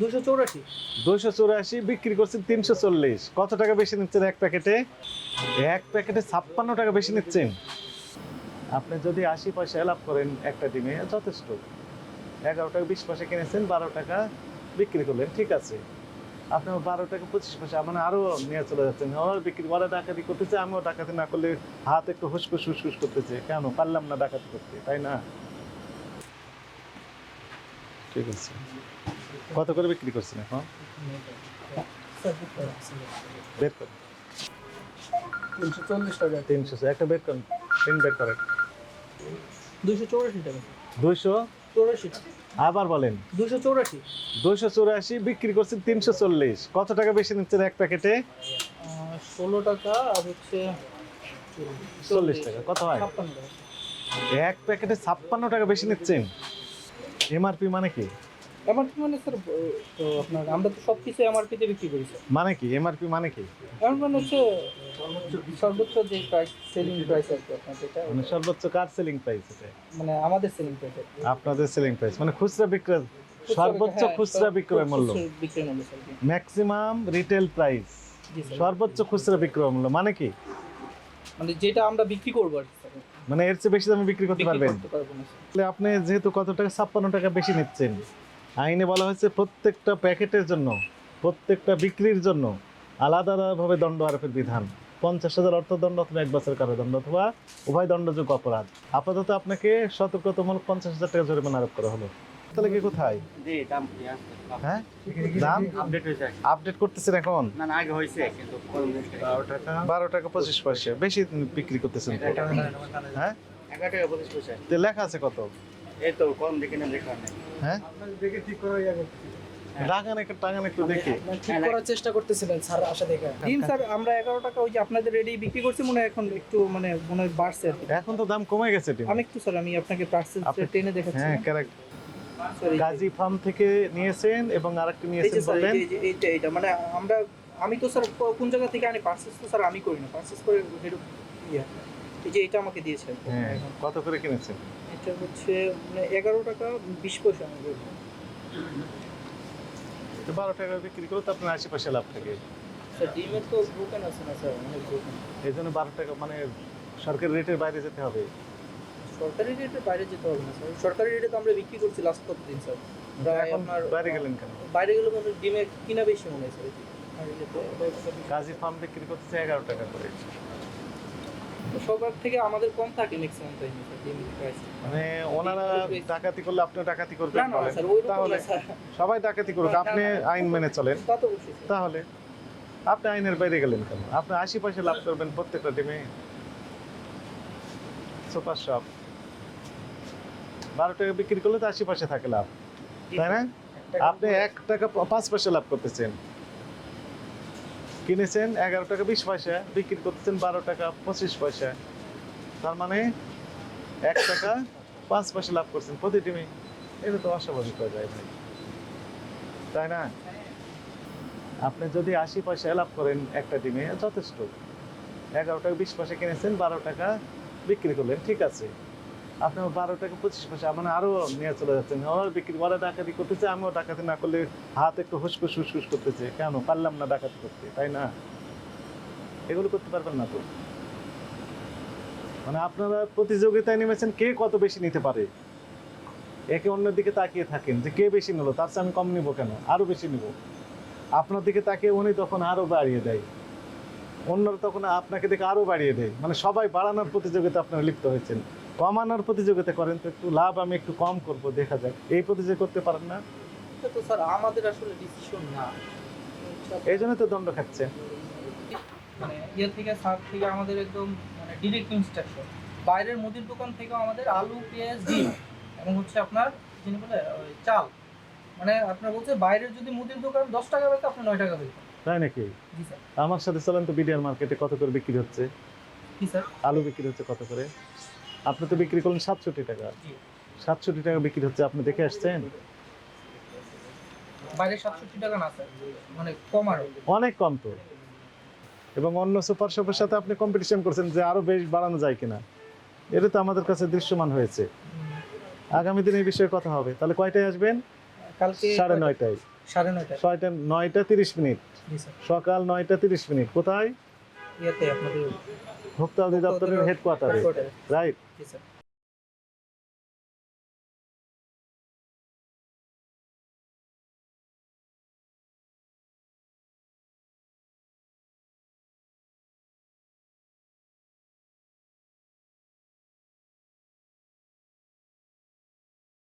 দুশো চৌরাশি। দুইশো চুরাশি বিক্রি করছেন তিনশো চল্লিশ। কত টাকা বেশি নিচ্ছেন এক প্যাকেটে? এক প্যাকেটে ছাপ্পান্ন টাকা বেশি নিচ্ছেন। আপনি যদি আশি পয়সা লাভ করেন একটা ডিমে, যথেষ্ট। এগারো টাকা বিশ পয়সা কিনেছেন, বারো টাকা বিক্রি করলেন, ঠিক আছে। আপনি বারো টাকা পঁচিশ পয়সা মানে আরও নিয়ে চলে যাচ্ছেন। আমার বিক্রি, ওরা ডাকাতি করতেছে, আমিও ডাকাতি না করলে হাত একটু হুসকুস হুসকুস করতেছে। কেন? পারলাম না ডাকাতি করতে, তাই না? ঠিক আছে। কত করে বিক্রি করছেন এখন? বের করেন। তিনশো চল্লিশ টাকা। তিনশো একটা বের করেন তিন বের করেন। দুশো চৌরাশি টাকা। দুইশো? চৌরাশি। আবার বলেন। চৌরাশি। দুইশো চুরাশি বিক্রি করছেন তিনশো চল্লিশ। কত টাকা বেশি নিচ্ছেন এক প্যাকেটে? ষোলো টাকা আর হচ্ছে চল্লিশ টাকা। কত হয়? এক প্যাকেটে ছাপ্পান্ন টাকা বেশি নিচ্ছেন। এমআরপি মানে কি? এমআরপি মানে স্যার তো আপনার আমরা তো সব কিছু এমআরপিতে বিক্রি করি স্যার মানে কি? এমআরপি মানে কি? মানে হচ্ছে সর্বোচ্চ যে প্রাইস সেলিং প্রাইস আর কি আপনার যেটা মানে সর্বোচ্চ কার সেলিং প্রাইস এটা? মানে আমাদের সেলিং প্রাইস আপনাদের সেলিং প্রাইস মানে খুচরা বিক্রয় সর্বোচ্চ হ্যাঁ, খুচরা বিক্রয় মূল্য। ম্যাক্সিমাম রিটেল প্রাইস সর্বোচ্চ খুচরা বিক্রয় মূল্য মানে কি? মানে যেটা আমরা বিক্রি করব আর মানে এর চেয়ে বেশি দামে বিক্রি করতে পারবেন? তাহলে আপনি যেহেতু কত টাকা ছাপ্পান্ন টাকা বেশি নিচ্ছেন আইনে বলা হয়েছে প্রত্যেকটা প্যাকেটের জন্য প্রত্যেকটা বিক্রির জন্য আলাদা আলাদাভাবে দণ্ড আরোপের বিধান। পঞ্চাশ হাজার অর্থদণ্ড অথবা এক বছর কারাদণ্ড অথবা উভয় দণ্ডযোগ্য অপরাধ। আপাতত আপনাকে সতর্কতামূলক পঞ্চাশ হাজার টাকা জরিমানা আরোপ করা হলো। তাহলে কি কোথায়? দাম হ্যাঁ? দাম? আপডেট করতেছেন এখন? না না আগে হয়েছে কিন্তু কম বেশি। বারো টাকা। পঁচিশ পয়সা। বেশি বিক্রি করতেছেন হ্যাঁ? এগারো টাকা পঁচিশ পয়সা। তো লেখা আছে কত? এই তো কম দেখে না দেখা নেই। হ্যাঁ? টাকা একটু টাকা একটু দেখি। ঠিক করার চেষ্টা করতেছিলেন স্যার আশা দেখে। ডিম স্যার আমরা এগারো টাকা ওই যে আপনাদের রেডি বিক্রি করছি মনে হয় এখন একটু মানে মনে হয় বাড়ছে আর কি। এখন তো দাম কমে গেছে ডিম আমি একটু স্যার আমি আপনাকে পার্সেল টেনে দেখাচ্ছি। হ্যাঁ কারেক্ট গাজী ফার্ম থেকে নিয়েছেন এবং আরেকটা নিয়েছেন এইটা এইটা মানে আমরা আমি তো স্যার কোন জায়গা থেকে আনি পার্সেস তো স্যার আমি করি না। পার্সেস করে হেড ইয়া। এই যে এটা আমাকে দিয়েছেন। হ্যাঁ কত করে কিনেছেন? এটা হচ্ছে মানে এগারো টাকা বিশ পয়সা আমি বলব। তো বারো টাকা বিক্রি করে তো আপনার আশি পয়সা লাভ থাকে। স্যার ডিমের তো ব্রোকেন আছে না স্যার? অনেক ব্রোকেন এই জন্য বারো টাকা মানে সরকারি রেটের বাইরে যেতে হবে। সরকারি রেটের বাইরে যেতে হবে না স্যার। সরকারি রেটে তো আমরা বিক্রি করছি লাস্ট কত দিন স্যার। প্রায় আপনার বাইরে গেলেন কেন? বাইরে গেলে মনে ডিমের কিনা বেশি মনে হয় স্যার। গাজী ফার্ম বিক্রি করতেছে এগারো টাকা করে। সবার থেকে আমাদের কম থাকে ম্যাক্সিমাম টাইমে মানে ওনারা ডাকাতি করলে আপনি ডাকাতি করবেন তাহলে সবাই ডাকাতি করুক আপনি আইন মেনে চলেন। তাহলে আপনি আইনের বাইরে গেলেন কেন? আপনি আশি পয়সা লাভ করবেন প্রত্যেকটা ডিমে সুপার শপ। বারো টাকা বিক্রি করলে তো আশি পয়সা থাকে লাভ। তাই না? আপনি এক টাকা পাঁচ পয়সা লাভ করতেছেন। কিনেছেন এগারো টাকা বিশ পয়সা, বিক্রি করতেছেন বারো টাকা পঁচিশ পয়সা। তার মানে এক টাকা পাঁচ পয়সা লাভ করছেন প্রতি ডিমে এটা তো অস্বাভাবিক হয়ে যায় তাই না? আপনি যদি আশি পয়সা লাভ করেন একটা ডিমে যথেষ্ট। এগারো টাকা বিশ পয়সা কিনেছেন, বারো টাকা বিক্রি করলেন, ঠিক আছে। আপনি বারো টাকা পঁচিশ পয়সা মানে আরও নিয়ে চলে যাচ্ছেন। আমার বিক্রি, ওরা ডাকাতি করতেছে, আমিও ডাকাতি না করলে হাত একটু হুসকুস হুসকুস করতেছে। কেন? পারলাম না ডাকাতি করতে, তাই না? এগুলো করতে পারবেন না তো। মানে আপনারা প্রতিযোগিতায় নেমেছেন, কে কত বেশি নিতে পারে? একে অন্যের দিকে তাকিয়ে থাকেন যে কে বেশি নিল, তার চেয়ে আমি কম নিব কেন? আরও বেশি নিব। আপনার দিকে তাকিয়ে উনি তখন আরও বাড়িয়ে দেয়। অন্যরা তখন আপনাকে দেখে আরও বাড়িয়ে দেয়। মানে সবাই বাড়ানোর প্রতিযোগিতা আপনারা লিপ্ত হয়েছেন। কমানোর প্রতিযোগিতা করেন তো একটু লাভ আমি একটু কম করব দেখা যাক। এই প্রতিযোগিতা করতে পারেন না? তো স্যার আমাদের আসলে ডিসিশন না। এই জন্য তো দণ্ড খাচ্ছেন মানে ইয়ে থেকে সার থেকে আমাদের একদম মানে ডিরেক্ট ইনস্ট্রাকশন বাইরের মুদির দোকান থেকে আমাদের আলু পেঁয়াজ ডিম এবং হচ্ছে আপনার যিনি বলে চাল। মানে আপনার বলছে বাইরের যদি মুদির দোকান দশ টাকা বেচে আপনি নয় টাকা বেচবেন। তাই নাকি? আমার সাথে চলেন তো বিডিআর মার্কেটে কত করে বিক্রি হচ্ছে? কি স্যার? আলু বিক্রি হচ্ছে কত করে? আপনি তো বিক্রি করলেন সাতষট্টি টাকা। সাতষট্টি টাকা বিক্রি হচ্ছে আপনি দেখে আসছেন? বাইরে সাতষট্টি টাকা না স্যার। মানে কম আরও। অনেক কম তো। এবং অন্য সুপার শপের সাথে আপনি কম্পিটিশন করছেন যে আরও বেশ বাড়ানো যায় কিনা। এটা তো আমাদের কাছে দৃশ্যমান হয়েছে। আগামী দিনে এই বিষয়ে কথা হবে। তাহলে কয়টায় আসবেন? কালকে সাড়ে নয়টায়। সাড়ে নয়টা ছয়টা নয়টা তিরিশ মিনিট। সকাল নয়টা তিরিশ মিনিট। কোথায়? ইয়েতে আপনাদের ভোক্তা অধিদপ্তরের হেডকোয়ার্টারে রাইট